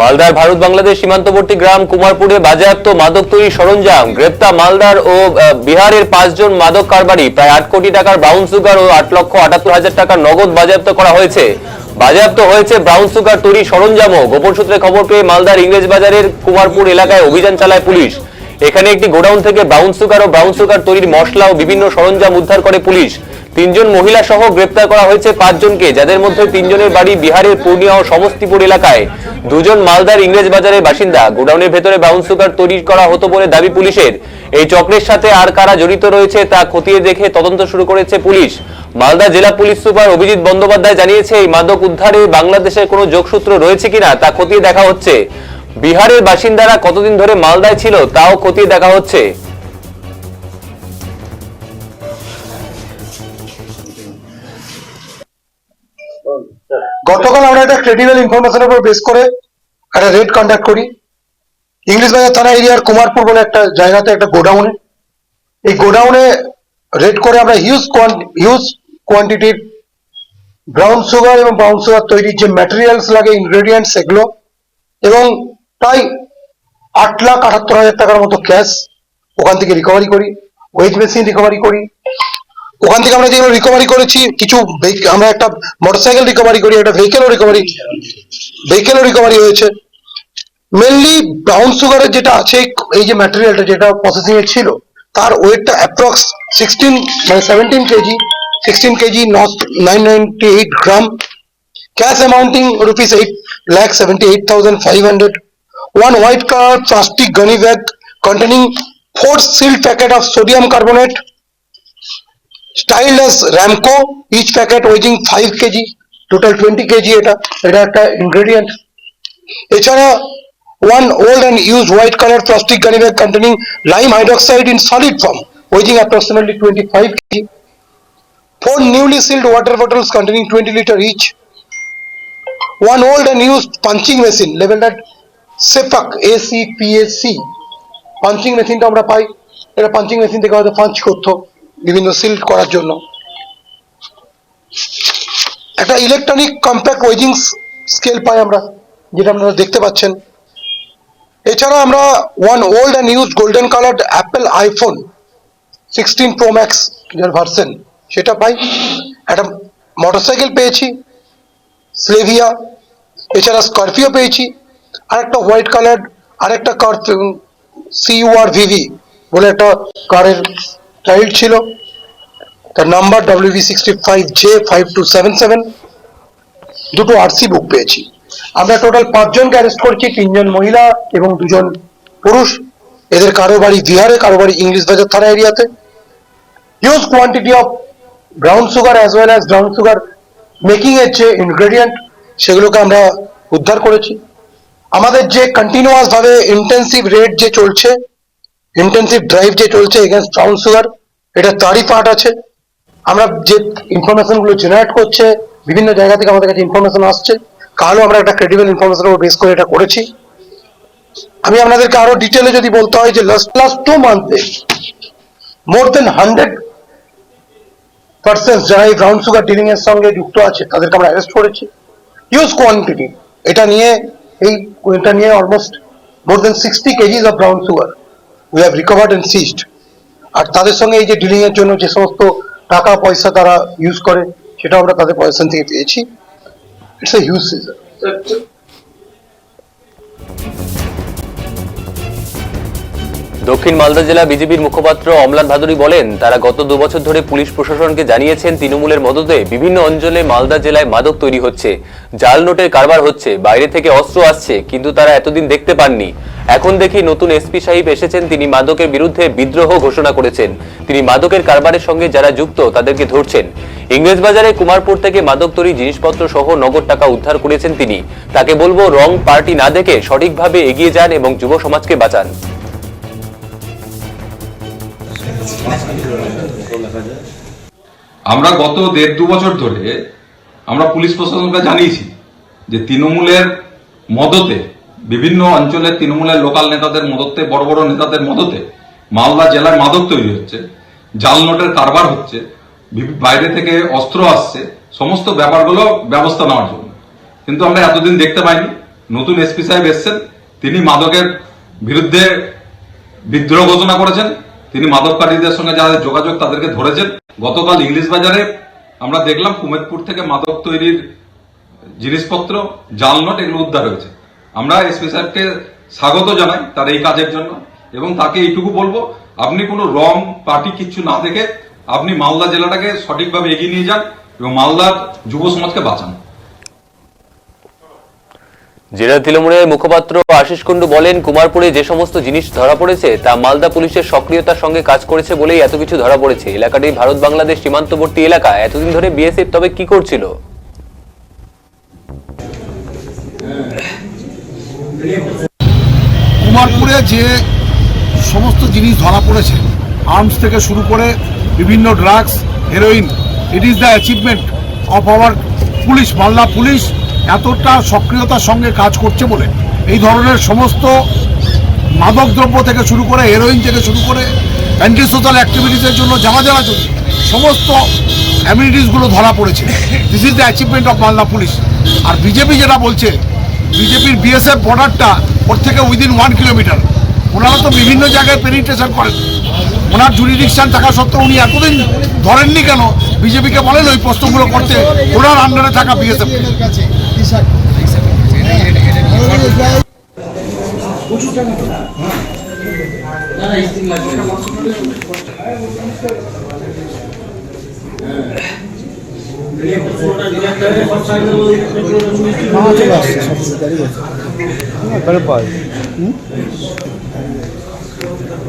মালদার ভারত বাংলাদেশ সীমান্তবর্তী গ্রাম কুমারপুরে বাজেয়াপ্ত মাদক তৈরি সরঞ্জাম, গ্রেপ্তার মালদার ও বিহারের পাঁচজন মাদক কারবারি। প্রায় আট কোটি টাকার ব্রাউন সুগার ও আট লক্ষ আটাত্তর হাজার টাকার নগদ বাজেয়াপ্ত করা হয়েছে। বাজেয়াপ্ত হয়েছে ব্রাউন সুগার তৈরি সরঞ্জামও। গোপন সূত্রে খবর পেয়ে মালদার ইংরেজ বাজারের কুমারপুর এলাকায় অভিযান চালায় পুলিশ। এখানে একটি গোডাউন থেকে ব্রাউন সুগার ও ব্রাউন সুগার তৈরির মশলা ও বিভিন্ন সরঞ্জাম উদ্ধার করে পুলিশ। তিনজন মহিলা সহ গ্রেপ্তার করা হয়েছে পাঁচজনকে, যাদের মধ্যে তিনজনের বাড়ি বিহারের পূর্ণিয়া ও সমস্তিপুর এলাকায়। দুজন মালদার ইংরেজ বাজারের বাসিন্দা। গোডাউনের ভেতরে ব্রাউন সুগার তৈরি করা হতো বলে দাবি পুলিশের। এই চক্রের সাথে আর কারা জড়িত রয়েছে তা খতিয়ে দেখে তদন্ত শুরু করেছে পুলিশ। মালদা জেলা পুলিশ সুপার অভিজিৎ বন্দ্যোপাধ্যায় জানিয়েছে, এই মাদক উদ্ধারে বাংলাদেশের কোনো যোগসূত্র রয়েছে কিনা তা খতিয়ে দেখা হচ্ছে। বিহারের বাসিন্দারা কতদিন ধরে মালদায় ছিল, তাও খতিয়ে দেখা হচ্ছে। গতকাল আমরা একটা ক্রেডিবল ইনফরমেশনের উপর বেস করে একটা রেড কন্ডাক্ট করি। ইংলিশ বাজার থানা এরিয়ার কুমারপুর বলে একটা জায়গাতে, একটা গোডাউনে। এই গোডাউনে রেড করে আমরা হিউজ হিউজ কোয়ান্টিটির ব্রাউন সুগার এবং ব্রাউন সুগার তৈরির যে ম্যাটেরিয়ালস লাগে ইনগ্রেডিয়েন্টস এগুলো এবং প্রায় আট লাখ আটাত্তর হাজার টাকার মতো ক্যাশ ওখান থেকে রিকভারি করি ওয়েজ মেশিন রিকভারি করি। ওখান থেকে আমরা যেগুলো রিকভারি করেছি কিছু আমরা একটা মোটরসাইকেল রিকভারি করি একটা ভেহিকেলও রিকভারি ভেহিকেলও রিকভারি হয়েছে। মেনলি ব্রাউন সুগারের যেটা আছে এই যে ম্যাটেরিয়ালটা যেটা প্রসেসিং এ ছিল তার ওয়েটটা অ্যাপ্রক্স সিক্সটিন মানে seventeen KG sixteen KG nine ninety eight gram cash amounting rupees 8 lakh 78,500. One white color plastic gunny bag containing four sealed packet of sodium carbonate styled as Ramco, each packet weighing 5 kg, total 20 kg এটা এটা একটা ingredient. এছাড়া one old and used white color plastic gunny bag containing lime hydroxide in solid form weighing approximately 25 kg. Four newly sealed water bottles containing 20 liter each. one old and used punching machine labeled at sepak A C P A C punching মেশিনটা আমরা পাই। এটা punching machine থেকে হয়তো punch করতো বিভিন্ন seal করার জন্য। একটা ইলেকট্রনিক কম্প্যাক্ট ওয়েজিং স্কেল পাই আমরা, যেটা আপনারা দেখতে পাচ্ছেন। এছাড়া আমরা one old and use golden coloured Apple iPhone sixteen pro max যার ভার্সন সেটা পাই। একটা মোটরসাইকেল পেয়েছি স্লেভিয়া এছাড়া স্করপিও পেয়েছি। আর একটা হোয়াইট কালার আর একটা কার সিইউআর ভিভি বলে একটা কারের চাইল্ড ছিল। তার number W V sixty five J five two seven seven দুটো আরসি বুক পেয়েছি। আমরা টোটাল পাঁচজনকে অ্যারেস্ট করছি, তিনজন মহিলা এবং দুজন পুরুষ। এদের কারও বাড়ি বিহারে, কারও বাড়ি ইংলিশ বাজার থানা এরিয়াতে। Huge quantity of brown sugar as well as brown sugar making এর যে ইনগ্রেডিয়েন্ট সেগুলোকে আমরা উদ্ধার করেছি। আমাদের যে কন্টিনিউয়াস ভাবে ইন্টেন্সিভ রেট যে চলছে ইন্টেন্সিভ ড্রাইভ যে চলছে এগেনস্ট ব্রাউন সুগার এটা তারই পার্ট আছে। আমরা যে ইনফরমেশনগুলো জেনারেট করছে, বিভিন্ন জায়গা থেকে আমাদের কাছে ইনফরমেশন আসছে, কালও আমরা একটা ক্রেডিবল ইনফরমেশন বেস করে এটা করেছি। আমি আপনাদেরকে আরও ডিটেলে যদি বলতে হয় যে লাস্ট লাস্ট টু মান্থে মোর দেন হান্ড্রেড পার্সেন্ট যারা এই ব্রাউন সুগার ডিলিং এর সঙ্গে যুক্ত আছে, তাদেরকে আমরা অ্যারেস্ট করেছি। হিউজ কোয়ান্টিটি এটা নিয়ে এই এটা নিয়ে almost more than sixty kgs of brown sugar we have recovered and cyst আর তাদের সঙ্গে এই যে ডিলিংয়ের জন্য যে সমস্ত টাকা, পয়সা তারা ইউজ করে সেটা আমরা তাদের পয়সা থেকে পেয়েছি। ইটস এ হিউজ সিজন দক্ষিণ মালদা জেলা বিজেপির মুখপাত্র অমলান ভাদুরী বলেন, তারা গত দুবছর ধরে পুলিশ প্রশাসনকে জানিয়েছেন তৃণমূলের মদতে বিভিন্ন অঞ্চলে মালদা জেলায় মাদক তৈরি হচ্ছে, জাল নোটের কারবার হচ্ছে, বাইরে থেকে অস্ত্র আসছে, কিন্তু তারা এতদিন দেখতে পাননি। এখন দেখি নতুন এসপি সাহেব এসেছেন, তিনি মাদকের বিরুদ্ধে বিদ্রোহ ঘোষণা করেছেন। তিনি মাদকের কারবারের সঙ্গে যারা যুক্ত, তাদেরকে ধরছেন। ইংরেজবাজারে কুমারপুর থেকে মাদক তৈরি জিনিসপত্র সহ নগদ টাকা উদ্ধার করেছেন তিনি। তাকে বলব, রং পার্টি না দেখে সঠিকভাবে এগিয়ে যান এবং যুব সমাজকে বাঁচান। আমরা গত দেড় দু বছর ধরে আমরা পুলিশ প্রশাসনকে জানিয়েছি যে তৃণমূলের মদতে, বিভিন্ন অঞ্চলের তৃণমূলের লোকাল নেতাদের মদতে, বড় বড় নেতাদের মদতে মালদা জেলায় মাদক তৈরি হচ্ছে, জাল নোটের কারবার হচ্ছে বাইরে থেকে অস্ত্র আসছে, সমস্ত ব্যাপারগুলো ব্যবস্থা নেওয়ার জন্য। কিন্তু আমরা এতদিন দেখতে পাইনি। নতুন এসপি সাহেব এসছেন, তিনি মাদকের বিরুদ্ধে বিদ্রোহ ঘোষণা করেছেন। তিনি মাদককারীদের সঙ্গে যাদের যোগাযোগ তাদেরকে ধরেছেন। গতকাল ইংলিশ বাজারে আমরা দেখলাম কুমেদপুর থেকে মাদক তৈরির জিনিসপত্র জাল নোট এগুলো উদ্ধার হয়েছে। আমরা এসপি সাহেবকে স্বাগত জানাই তার এই কাজের জন্য এবং তাকে এইটুকু বলব, আপনি কোনো রং, পার্টি কিচ্ছু না দেখে আপনি মালদা জেলাটাকে সঠিকভাবে এগিয়ে নিয়ে যান এবং মালদার যুব সমাজকে বাঁচান। জেলা তৃণমূলের মুখপাত্র আশিস কুন্ডু বলেন, কুমারপুরে যে সমস্ত জিনিস ধরা পড়েছে, তা মালদা পুলিশের সক্রিয়তার সঙ্গে কাজ করেছে বলেই এত কিছু ধরা পড়েছে। এলাকাটি ভারত বাংলাদেশ সীমান্তবর্তী এলাকা। এতদিন ধরে বিএসএফ তবে কি করছিল? কুমারপুরে যে সমস্ত জিনিস ধরা পড়েছে আর্মস থেকে শুরু করে বিভিন্ন drugs heroin it is the achievement of our police Malda police. এতটা সক্রিয়তার সঙ্গে কাজ করছে বলে এই ধরনের সমস্ত মাদকদ্রব্য থেকে শুরু করে হেরোইন থেকে শুরু করে অ্যান্টি সোশ্যাল অ্যাক্টিভিটিসের জন্য যারা যারা চলছে সমস্ত অ্যামিনিটিসগুলো ধরা পড়েছে। This is the achievement of Malda police R BJP যেটা বলছে বিজেপির বিএসএফ বর্ডারটা ওর থেকে উইদিন ওয়ান কিলোমিটার ওনারা তো বিভিন্ন জায়গায় পেনিট্রেশন করেন। ওনার জুরিডিকশন থাকা সত্ত্বেও উনি এতদিন ধরেননি কেন? বিজেপিকে বলেন ওই প্রশ্নগুলো করতে। ওনার আন্ডারে থাকা বিএসএফ 아, 제가 잘 모르겠어요. 정말 별거 아니에요. 응?